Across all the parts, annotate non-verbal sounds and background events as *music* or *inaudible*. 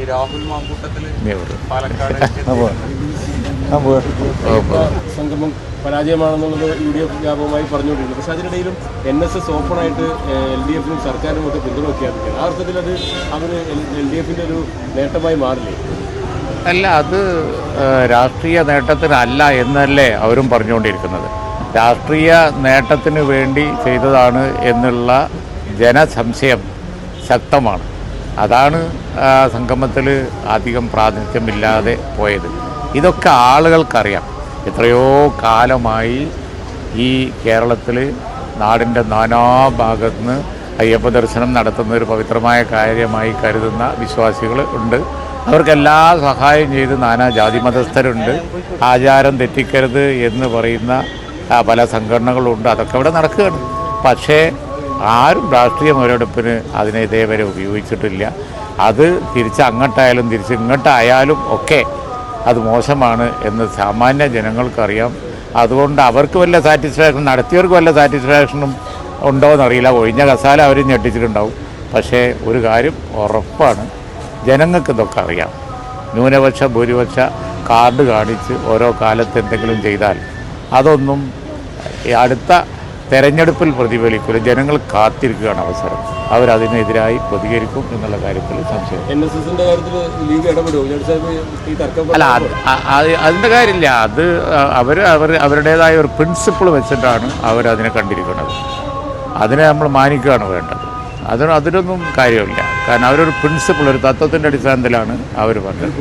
ഈ രാഹുൽ മാങ്കൂട്ടത്തിൽ നെഹ്റു. പാലക്കാട് *laughs* സംഗമം പരാജയമാണെന്നുള്ളത് U D F വ്യാപകമായി പറഞ്ഞുകൊണ്ടിരുന്നു. പക്ഷെ അതിനിടയിലും എൻ എസ് എസ് ഓപ്പണായിട്ട് എൽ ഡി എഫിനും സർക്കാരിനും ഒക്കെ പിന്തുണയ്ക്കാതിരിക്കുകയാണ് ആ അർത്ഥത്തിൽ അത് അവർ എൽ ഡി എഫിന്റെ ഒരു നേട്ടമായി മാറില്ലേ? അല്ല അത് രാഷ്ട്രീയ നേട്ടത്തിനല്ല എന്നല്ലേ അവരും പറഞ്ഞുകൊണ്ടിരിക്കുന്നത്. രാഷ്ട്രീയ നേട്ടത്തിന് വേണ്ടി ചെയ്തതാണ് എന്നുള്ള ജനസംശയം ശക്തമാണ്. അതാണ് സംഗമത്തിൽ അധികം പ്രാതിനിധ്യമില്ലാതെ പോയത്. ഇതൊക്കെ ആളുകൾക്കറിയാം. എത്രയോ കാലമായി ഈ കേരളത്തിൽ നാടിന്റെ നാനാഭാഗത്ത് നിന്ന് അയ്യപ്പ ദർശനം നടത്തുന്ന ഒരു പവിത്രമായ കാര്യമായി കരുതുന്ന വിശ്വാസികൾ ഉണ്ട്. അവർക്കെല്ലാ സഹായം ചെയ്ത് നാനാ ജാതി മതസ്ഥരുണ്ട് ആചാരം തെറ്റിക്കരുത് എന്ന് പറയുന്ന പല സംഘടനകളുണ്ട്. അതൊക്കെ ഇവിടെ നടക്കുകയാണ്. പക്ഷേ ആരും രാഷ്ട്രീയ മുതലെടുപ്പിന് അതിനെ ഇതേവരെ ഉപയോഗിച്ചിട്ടില്ല. അത് തിരിച്ച് അങ്ങോട്ടായാലും തിരിച്ച് ഇങ്ങോട്ടായാലും ഒക്കെ അത് മോശമാണ് എന്ന് സാമാന്യ ജനങ്ങൾക്കറിയാം. അതുകൊണ്ട് അവർക്ക് വല്ല സാറ്റിസ്ഫാക്ഷൻ നടത്തിയവർക്ക് വല്ല സാറ്റിസ്ഫാക്ഷനും ഉണ്ടോ എന്നറിയില്ല ഒഴിഞ്ഞ കസാല അവർ ഞെട്ടിച്ചിട്ടുണ്ടാവും. പക്ഷേ ഒരു കാര്യം ഉറപ്പാണ് ജനങ്ങൾക്ക് ഇതൊക്കെ അറിയാം. ന്യൂനപക്ഷ ഭൂരിപക്ഷ കാർഡ് കാണിച്ച് ഓരോ കാലത്ത് എന്തെങ്കിലും ചെയ്താൽ അതൊന്നും അടുത്ത തെരഞ്ഞെടുപ്പിൽ പ്രതിഫലിക്കില്ല ജനങ്ങൾ കാത്തിരിക്കുകയാണ് അവസരം. അവരതിനെതിരായി പ്രതികരിക്കും എന്നുള്ള കാര്യത്തിൽ സംശയം. അല്ല അതിന്റെ കാര്യമില്ല. അത് അവർ അവർ അവരുടേതായ ഒരു പ്രിൻസിപ്പിൾ വെച്ചിട്ടാണ് അവരതിനെ കണ്ടിരിക്കുന്നത്. അതിനെ നമ്മൾ മാനിക്കുകയാണ് വേണ്ടത്. അതിന് അതിനൊന്നും കാര്യമില്ല. കാരണം അവരൊരു പ്രിൻസിപ്പിൾ ഒരു തത്വത്തിന്റെ അടിസ്ഥാനത്തിലാണ് അവർ പറഞ്ഞത്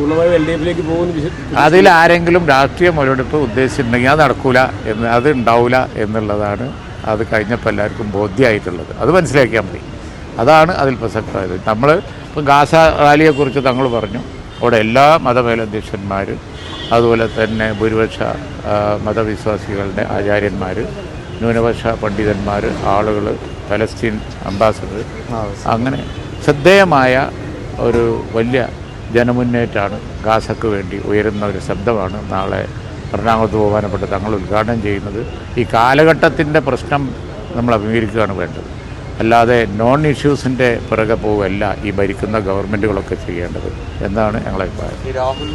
അതിൽ ആരെങ്കിലും രാഷ്ട്രീയ മുതലെടുപ്പ് ഉദ്ദേശിച്ചിട്ടുണ്ടെങ്കിൽ അത് നടക്കൂല എന്ന് അത് ഉണ്ടാവില്ല എന്നുള്ളതാണ് അത് കഴിഞ്ഞപ്പോൾ എല്ലാവർക്കും ബോധ്യമായിട്ടുള്ളത്. അത് മനസ്സിലാക്കിയാൽ മതി. അതാണ് അതിൽ പ്രസക്തമായത്. നമ്മൾ ഇപ്പം ഗാസ റാലിയെക്കുറിച്ച് തങ്ങൾ പറഞ്ഞു. അവിടെ എല്ലാ മതമേലധ്യക്ഷന്മാരും അതുപോലെ തന്നെ ഭൂരിപക്ഷ മതവിശ്വാസികളുടെ ആചാര്യന്മാർ ന്യൂനപക്ഷ പണ്ഡിതന്മാർ ആളുകൾ പലസ്തീൻ അംബാസഡർ അങ്ങനെ ശ്രദ്ധേയമായ ഒരു വലിയ ജനമുന്നേറ്റമാണ് ഗാസക്ക് വേണ്ടി ഉയരുന്ന ഒരു ശബ്ദമാണ് നാളെ എറണാകുളത്ത് ബഹുമാനപ്പെട്ട തങ്ങൾ ഉദ്ഘാടനം ചെയ്യുന്നത് ഈ കാലഘട്ടത്തിന്റെ പ്രശ്നം നമ്മൾ അഭിമുഖീകരിക്കുകയാണ് വേണ്ടത്. അല്ലാതെ നോൺ ഇഷ്യൂസിന്റെ പിറകെ പോവുകയല്ല ഈ ഭരിക്കുന്ന ഗവൺമെന്റുകളൊക്കെ ചെയ്യേണ്ടത് എന്നാണ് ഞങ്ങളെ അഭിപ്രായം. രാഹുൽ